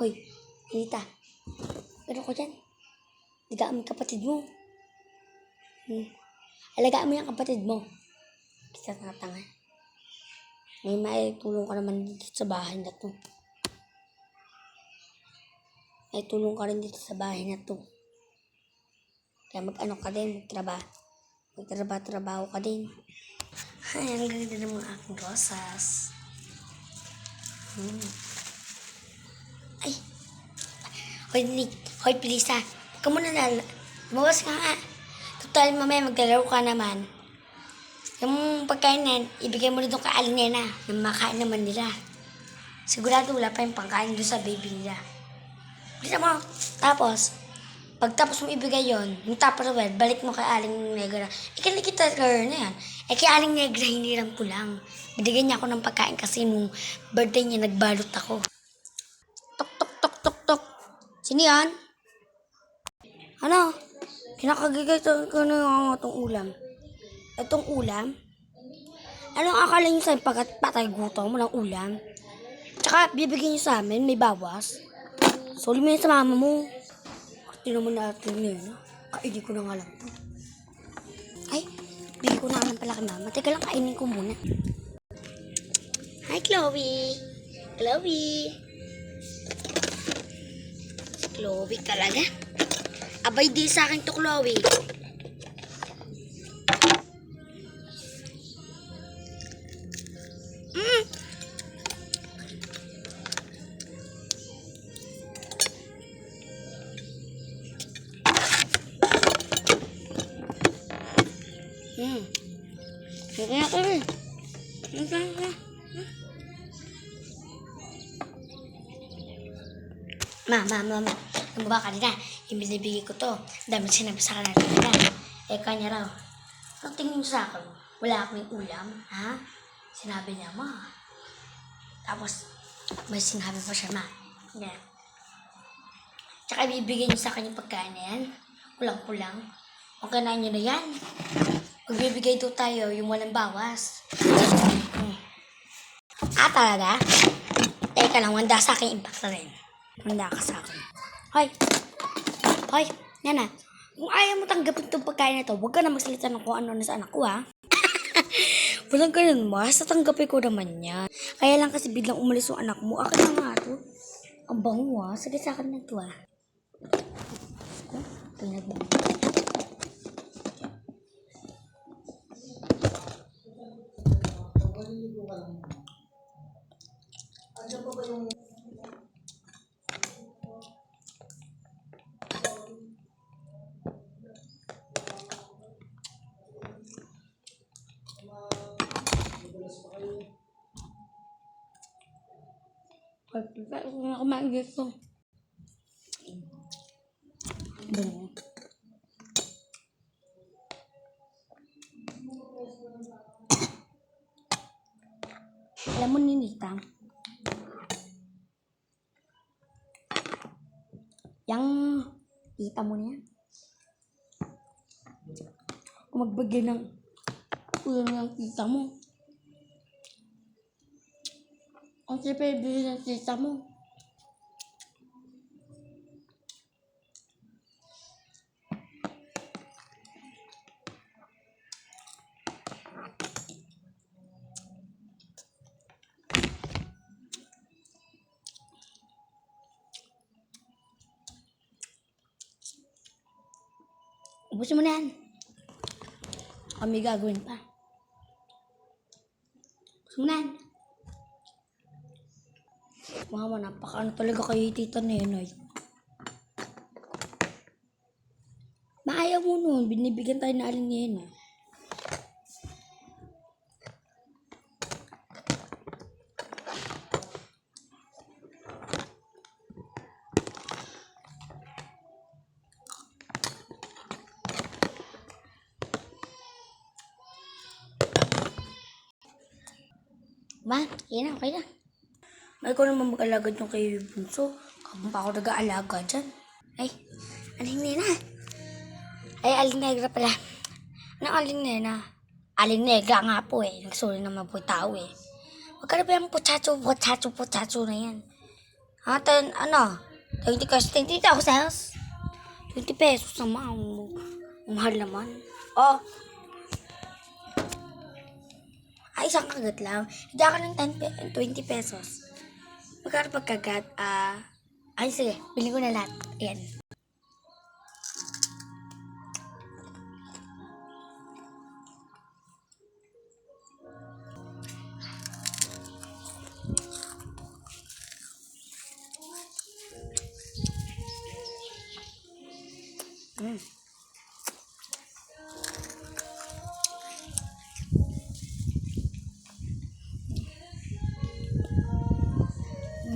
Hoy, Anita. Ano ko dyan? Alagaan mo kapatid mo. Hmm. Alagaan mo yung kapatid mo. Kita nga tanga. May may tulong ka naman dito sa bahay na to. May tulong ka rin dito sa bahay na to. Kaya mag-ano ka din, magtrabaho. Magtrabaho-trabaho ka din. Ay, ang ganda ng mga aking rosas. Hmm. Ay. Hoy, Nick. Hoy, please ha. Huwag ka muna na. Bawas ka nga. Total, mamaya maglalaro ka naman. Yung pagkain na ibigay mo rin doon kay Aling Nena. Yung makain naman nila. Sigurado wala pa yung pangkain doon sa baby nila. Bisa mo. Tapos, pagtapos mo ibigay yon yung Tupperware, balik mo kay Aling Negra. Eh, kita girl na yan. Eh, kay Aling Negra, hiniram ko lang. Binigyan niya ako ng pagkain kasi nung birthday niya, nagbalot ako. Sino yan? Ano? Kinakagigay ko na yung itong ulam. Itong ulam? Anong akala niyo sa pagkat patay gutom mo ng ulam? Tsaka, bibigyan niyo sa amin, may bawas. Suli mo yun sa mama mo. Tingnan mo natin yun, ha? Kainin ko na nga lang to. Ay, bigyan ko na nga pala kay mama. Teka lang, kainin ko muna. Hi, Chloe. Chloe. Chloe talaga. Abay, di sa akin to, Chloe. Mm. Hmm. Sige na kami. Sige na. Ma, ma, ma, ma. Ano ba kanina? Yung binibigay ko to. Dami sinabi sa kanila kanina. Eh, kanya raw. Ang tingin mo sa akin, wala akong ulam, ha? Sinabi niya, ma. Tapos, may sinabi pa siya, ma. Yeah. Tsaka ibibigay niyo sa kanya pagkain na yan. Kulang-kulang. Okay na niyo na yan. Magbibigay daw tayo yung walang bawas. Hmm. Ah, talaga? Teka lang, wanda sa akin impact na rin. Wanda ka sa akin. Hoy! Hoy! Yan na. Kung ayaw mo tanggapin itong pagkain na to, huwag ka na magsalita ng kung ano na sa anak ko, ha? Walang ganun, mas. Tatanggapin ko naman yan. Kaya lang kasi biglang umalis yung anak mo. Akin na nga to. Ang bango, ha? Sige sa akin na to, ha? Tingnan mo. Ay, pagka ko na kumain dito. Alam mo, Ninita, yung tita mo niya, kung magbigay ng ulam ng tita mo, siyempre bibili ng tita mo, Ubusin mo na yan. Kami gagawin pa. Ubusin mo na yan. Mama, napakaano talaga kay tita Nenay. Maayaw mo nun. Binibigyan tayo na aling Nena. Ma, yan na, okay na. May ko naman mag-alagad yung kay Bunso. Kapag pa ako nag-aalaga dyan. Ay, aling nena. Ay, aling negra pala. Anong aling nena? Aling negra nga po eh. Nagsuli naman po tao eh. Huwag ka na ba yung putsacho, putsacho, putsacho na yan. Ha, ten, ano? 20 pesos, 20 pesos. 20 pesos naman. Ang mahal naman. Oh. Ay, isang kagat lang. Hindi ka ng 10 pe- 20 pesos. Magkano pagkagat? Ah, ay, sige. Bili ko na lahat. Ayan.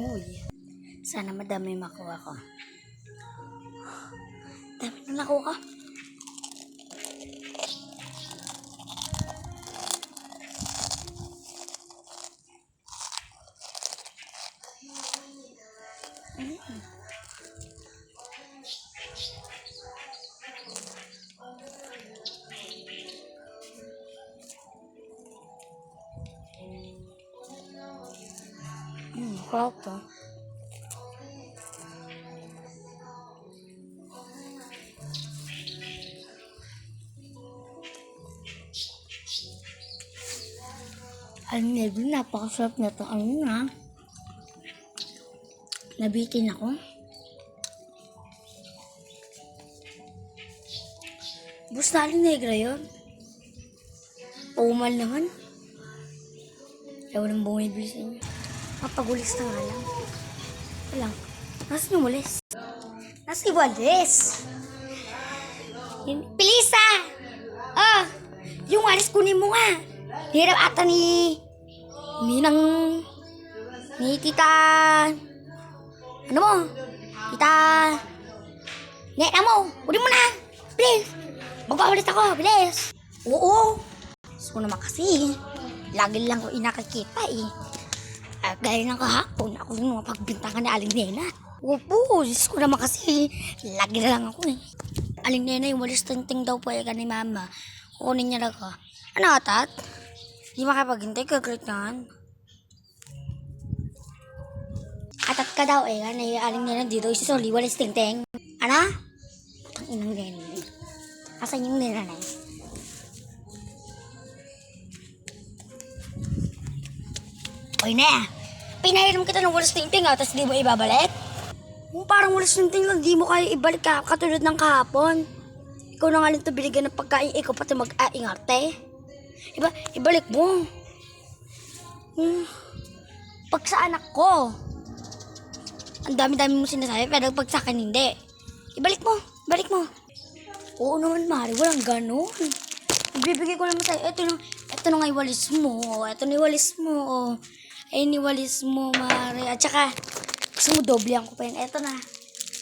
Uy. Sana madami makuha ko. Dami na nakuha to. Alam niyo, napakasarap na to. Ano na? Nabitin ako. Basta negra yun. Umal naman. Ayaw nang bumibili sa inyo. Mapagulis na nga lang. Wala. Nasaan yung walis? Nasaan yung walis? Pilisa! Ah! Yung walis kunin mo nga. Hirap ata ni... Ni nang... Ni tita... Ano mo? Tita... Nena mo! Kunin mo na! Bilis! Magpapalit ako! Bilis! Oo! Gusto ko naman kasi. Lagi lang ko inakakita eh. At gaya ng kahapon, ako yung mga pagbintangan ni Aling Nena. Opo, Diyos ko naman kasi, lagi na lang ako eh. Aling Nena, yung walis tingting daw po eh, ni Mama. Kukunin niya lang ako. Ano, tat? Di makapaghintay, kagrit nga. Atat ka daw eh, na yung Aling Nena dito, isa sa walis tingting. Ano? Ang inang Nena. Asan yung Nena na yun? Oy na, pinahiram kita ng walis tingting ah, tapos di mo ibabalik? Oh, parang walis tingting lang, di mo kaya ibalik ka, katulad ng kahapon. Ikaw na nga lang ito binigyan ng pagkain, ikaw pati mag-aingarte. Iba, ibalik mo. Hmm. Pag sa anak ko, ang dami-dami mo sinasabi, pero pag sa akin hindi. Ibalik mo, balik mo. Oo naman, Mari, walang ganun. Ibibigay ko naman sa'yo, eto na, eto na nga iwalis mo, eto na iwalis mo, oh. Ay, niwalis mo, Mari. At saka, gusto mo doble ko pa yun, eto na.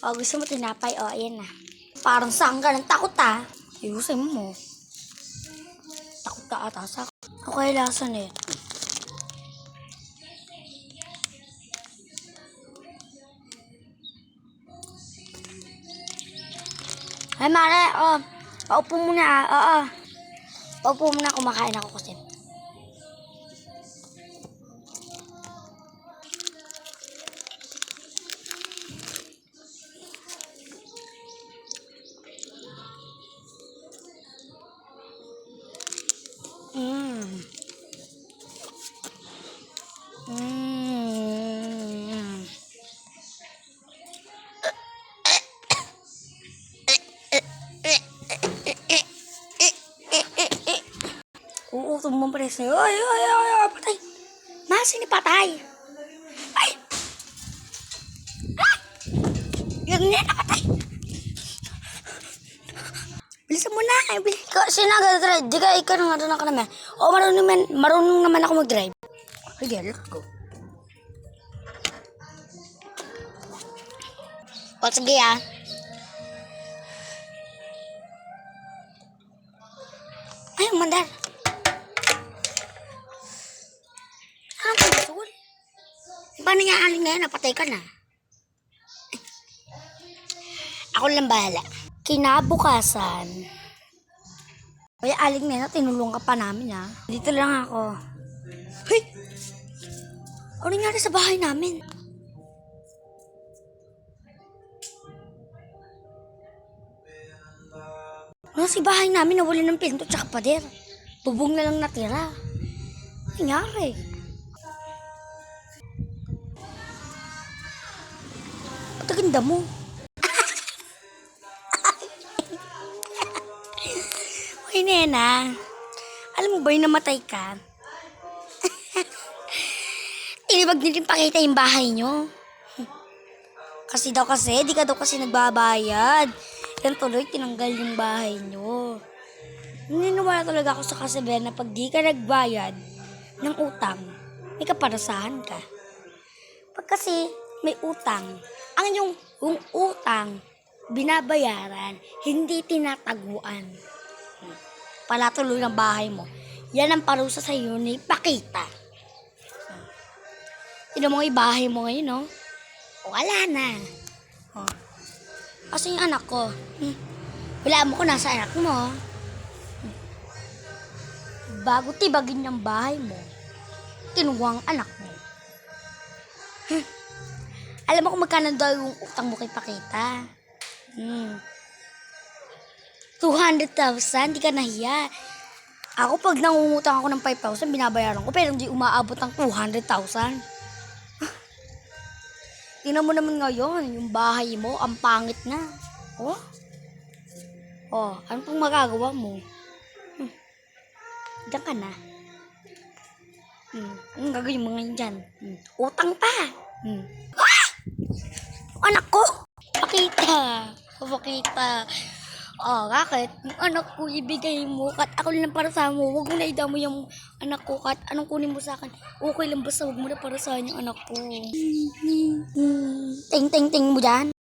O, gusto mo tinapay, o, ayan na. Parang saan ka ng takot, ah. Ayusin mo. Takot ka ata sa Okay, lasa na ito. Ay, Mare, oh. Paupo muna, ah. Oo. Paupo muna, kumakain ako. Tumbang pa rin sa'yo. Ay, ay, ay, ay, patay. Masi ni patay. Ay! Ay! Yung nena, patay. Bilisan mo na. Bilis. Ikaw, sino nag-drive? Di ka, ikaw na nga ka naman. O, marunong naman, marunong naman ako mag-drive. Sige, let's go. O, sige ah. Ay, mandar. Paano nga aling ngayon? Napatay ka na. Ako lang bahala. Kinabukasan, kaya aling na tinulong ka pa namin ha. Dito lang ako. Hey! Ano nangyari sa bahay namin? Ano Nasa bahay namin nawala ng pinto tsaka pader. Bubong na lang natira. Ano nangyari. Ganda mo? Uy, nena. Alam mo ba yung namatay ka? Inibag niyo din pakita yung bahay nyo. Kasi daw kasi, di ka daw kasi nagbabayad. Yan tuloy, tinanggal yung bahay nyo. Naniniwala talaga ako sa kasabihan na pag di ka nagbayad ng utang, may kaparasahan ka. Pag kasi may utang, ang yung, yung utang, binabayaran, hindi tinataguan. Palatuloy ng bahay mo. Yan ang parusa sa iyo ni Pakita. Tignan mo yung bahay mo ngayon, no? Wala na. Oh. Kasi yung anak ko, wala mo ko nasa anak mo. Hmm. Bago tibagin yung bahay mo, kinuha ang anak mo. Alam mo kung magkano daw yung utang mo kay Pakita? Hmm. 200,000, di ka nahiya. Ako pag nangungutang ako ng 5,000, binabayaran ko, pero hindi umaabot ng 200,000. Tingnan mo naman ngayon, yung bahay mo, ang pangit na. Oh? Oh, ano pong magagawa mo? Hmm. Diyan ka na. Hmm. Anong gagawin mo ngayon dyan? Hmm. Utang pa. Hmm. Ah! Anak ko! Pakita! Pakita. Oh, bakit? Yung anak ko, ibigay mo. Kat ako lang para sa mo. Huwag mo na idamo yung anak ko. Kat anong kunin mo sa akin? Okay lang basta huwag mo na para sa yung anak ko. Ting, ting, ting mo dyan.